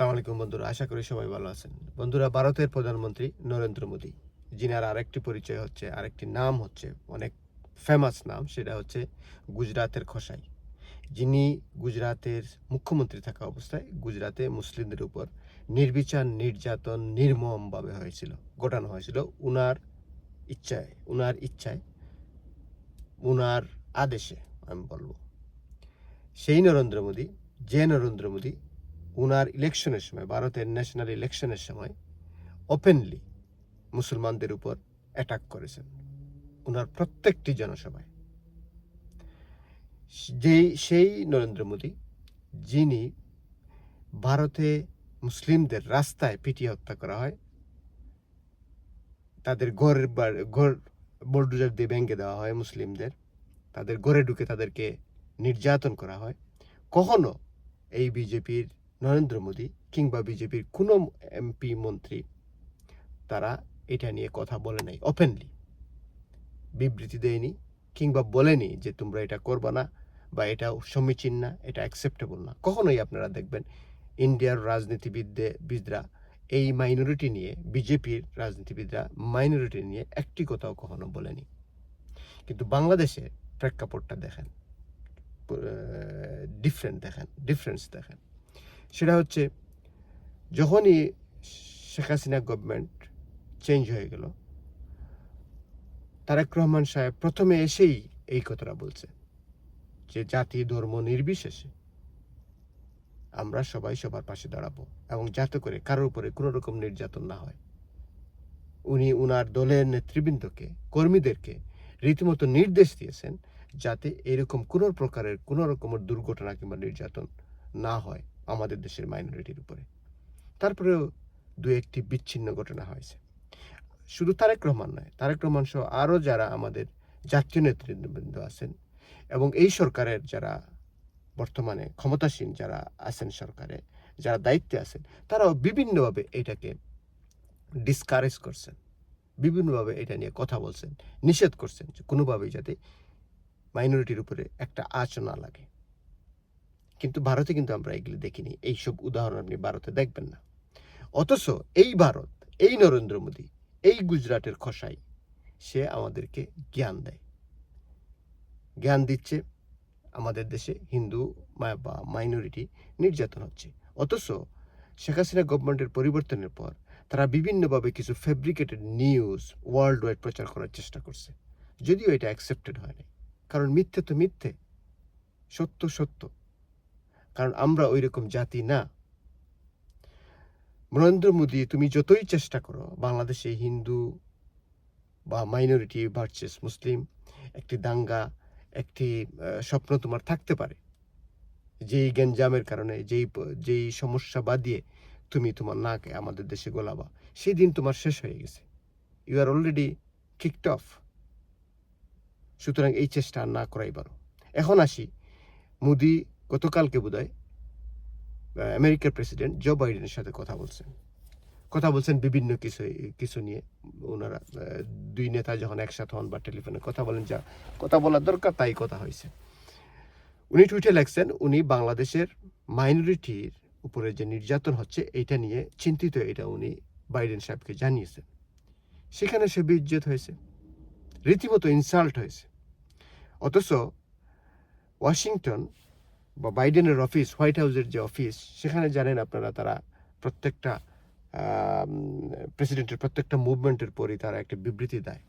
আসসালামু আলাইকুম বন্ধুরা, আশা করি সবাই ভালো আছেন। বন্ধুরা, ভারতের প্রধানমন্ত্রী নরেন্দ্র মোদী যিনার আরেকটি পরিচয় হচ্ছে, আরেকটি নাম হচ্ছে, অনেক ফেমাস নাম, সেটা হচ্ছে গুজরাতের খসাই। যিনি গুজরাতের মুখ্যমন্ত্রী থাকা অবস্থায় গুজরাতে মুসলিমদের উপর নির্বিচার, নির্যাতন, নির্মমভাবে হয়েছিল, ঘটানো হয়েছিল। উনার ইচ্ছায় উনার ইচ্ছায়, উনার আদেশে, আমি বলব। সেই নরেন্দ্র মোদী, যে নরেন্দ্র মোদী উনার ইলেকশনের সময়, ভারতের ন্যাশনাল ইলেকশনের সময় ওপেনলি মুসলমানদের উপর অ্যাটাক করেছেন উনার প্রত্যেকটি জনসভায়। যেই সেই নরেন্দ্র মোদী, যিনি ভারতে মুসলিমদের রাস্তায় পিটিয়ে হত্যা করা হয়, তাদের ঘরের ঘর বোল্ডুজার দিয়ে ভেঙে দেওয়া হয় মুসলিমদের, তাদের ঘরে ঢুকে তাদেরকে নির্যাতন করা হয়, কখনো এই বিজেপির নরেন্দ্র মোদী কিংবা বিজেপির কোনো এমপি মন্ত্রী, তারা এটা নিয়ে কথা বলে নাই ওপেনলি বিবৃতি দেয়নি কিংবা বলেনি যে তোমরা এটা করবা না বা এটা সমীচীন না, এটা অ্যাকসেপ্টেবল না। কখনোই আপনারা দেখবেন ইন্ডিয়ার রাজনীতিবিদে, বিদরা এই মাইনরিটি নিয়ে, বিজেপির রাজনীতিবিদরা মাইনরিটি নিয়ে একটি কথাও কখনো বলেনি। কিন্তু বাংলাদেশে প্রেক্ষাপটটা দেখেন ডিফারেন্ট দেখেন ডিফারেন্স দেখেন। সেটা হচ্ছে, যখনই শেখ হাসিনা গভর্নমেন্ট চেঞ্জ হয়ে গেল, তারেক রহমান সাহেব প্রথমে এসেই এই কথাটা বলছে যে, জাতি, ধর্ম নির্বিশেষে আমরা সবাই সবার পাশে দাঁড়াবো এবং যাতে করে কারোর উপরে কোনো রকম নির্যাতন না হয়। উনি উনার দলের নেতৃবৃন্দকে, কর্মীদেরকে রীতিমতো নির্দেশ দিয়েছেন যাতে এরকম কোনো প্রকারের কোনো রকমের দুর্ঘটনা কিংবা নির্যাতন না হয়। আমাদের দেশের মাইনরিটির উপরে। তারপরেও দু একটি বিচ্ছিন্ন ঘটনা হয়েছে। শুধু তারেক রহমান নয়, তারেক রহমান সহ আরও যারা আমাদের জাতীয় নেতৃবৃন্দ আছেন এবং এই সরকারের যারা বর্তমানে ক্ষমতাসীন যারা আছেন সরকারে, যারা দায়িত্বে আছেন, তারাও বিভিন্নভাবে এটাকে ডিসকারেজ করছেন। বিভিন্নভাবে এটা নিয়ে কথা বলছেন, নিষেধ করছেন যে কোনোভাবেই যাতে মাইনরিটির উপরে একটা আঁচ না লাগে। কিন্তু ভারতে কিন্তু আমরা এগুলি দেখিনি। এইসব উদাহরণ আপনি ভারতে দেখবেন না। অথচ এই ভারত, এই নরেন্দ্র মোদী, এই গুজরাটের খসাই, সে আমাদেরকে জ্ঞান দেয়। জ্ঞান দিচ্ছে, আমাদের দেশে হিন্দু বা মাইনরিটি নির্যাতন হচ্ছে। অথচ শেখ হাসিনা গভর্নমেন্টের পরিবর্তনের পর তারা বিভিন্নভাবে কিছু ফেব্রিকেটেড নিউজ ওয়ার্ল্ড ওয়াইড প্রচার করার চেষ্টা করছে। যদিও এটা অ্যাকসেপ্টেড হয়নি কারণ মিথ্যে তো মিথ্যে। সত্য সত্য। কারণ আমরা ওই রকম জাতি না। নরেন্দ্র মোদী, তুমি যতই চেষ্টা করো, বাংলাদেশে হিন্দু বা মাইনরিটি ভার্সেস মুসলিম, একটি দাঙ্গা, একটি স্বপ্ন তোমার থাকতে পারে। যেই গ্যাঞ্জামের কারণে, যেই যেই সমস্যা বাদিয়ে তুমি তোমার নাকে আমাদের দেশে গোলাবা সেই দিন তোমার শেষ হয়ে গেছে। You are already kicked off সুতরাং এই চেষ্টা না করাই ভালো। এখন আসি, মোদি গতকালকে বোধহয় আমেরিকার প্রেসিডেন্ট জো বাইডেনের সাথে কথা বলছেন। কথা বলছেন বিভিন্ন কিছু কিছু নিয়ে। ওনারা দুই নেতা যখন একসাথে হন বা টেলিফোনে কথা বলেন, যা কথা বলার দরকার, তাই কথা হয়েছে। উনি টুইটে লেখছেন, উনি বাংলাদেশের মাইনরিটির উপরে যে নির্যাতন হচ্ছে, এইটা নিয়ে চিন্তিত, এটা উনি বাইডেন সাহেবকে জানিয়েছেন। সেখানে সে বিজ্জত হয়েছে। রীতিমতো ইনসাল্ট হয়েছে। অথচ ওয়াশিংটন বা বাইডেনের অফিস, হোয়াইট হাউসের যে অফিস, সেখানে জানেন আপনারা তারা প্রত্যেকটা প্রেসিডেন্টের প্রত্যেকটা মুভমেন্টের পরই তারা একটা বিবৃতি দেয়।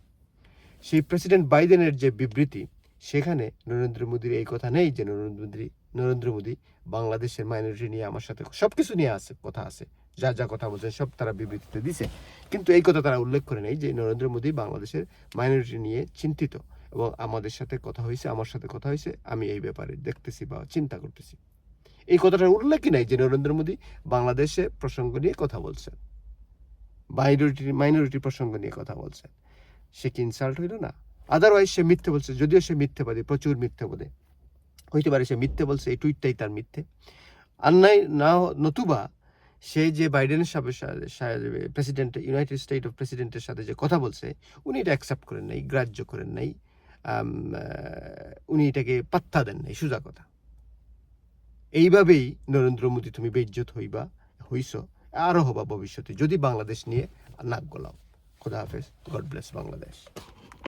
সেই প্রেসিডেন্ট বাইডেনের যে বিবৃতি, সেখানে নরেন্দ্র মোদীর এই কথা নেই যে নরেন্দ্র মোদী নরেন্দ্র মোদী বাংলাদেশের মাইনরিটি নিয়ে আমার সাথে সব কিছু নিয়ে আছে, কথা আছে, যা যা কথা বলছেন সব তারা বিবৃতিতে দিছে। কিন্তু এই কথা তারা উল্লেখ করে নেই যে নরেন্দ্র মোদী বাংলাদেশের মাইনরিটি নিয়ে চিন্তিত। এবং আমাদের সাথে কথা হয়েছে, আমার সাথে কথা হয়েছে, আমি এই ব্যাপারে দেখতেছি বা চিন্তা করতেছি। এই কথাটার উল্লেখই নাই যে নরেন্দ্র মোদী বাংলাদেশে প্রসঙ্গ নিয়ে কথা বলছেন। মাইনরিটি মাইনরিটি প্রসঙ্গ নিয়ে কথা বলছেন। সে কি ইনসাল্ট হইল না? আদারওয়াইজ সে মিথ্যে বলছে, যদিও সে মিথ্যে মিথ্যেবাদী, প্রচুর মিথ্যে বলে হইতে পারে সে মিথ্যে বলছে, এই টুইটটাই তার মিথ্যে। আর নাই না নতুবা সে যে বাইডেনের সাথে প্রেসিডেন্ট ইউনাইটেড স্টেট অফ প্রেসিডেন্টের সাথে যে কথা বলছে, উনি এটা অ্যাকসেপ্ট করেন নাই, গ্রাহ্য করেন নাই। উনি এটাকে পাত্তা দেন নাই, সোজা কথা। এইভাবেই নরেন্দ্র মোদী, তুমি বেজ্জত হইবা, হইছ আরও হবা ভবিষ্যতে, যদি বাংলাদেশ নিয়ে নাক গলাও। খোদা হাফেজ, গড ব্লেস বাংলাদেশ।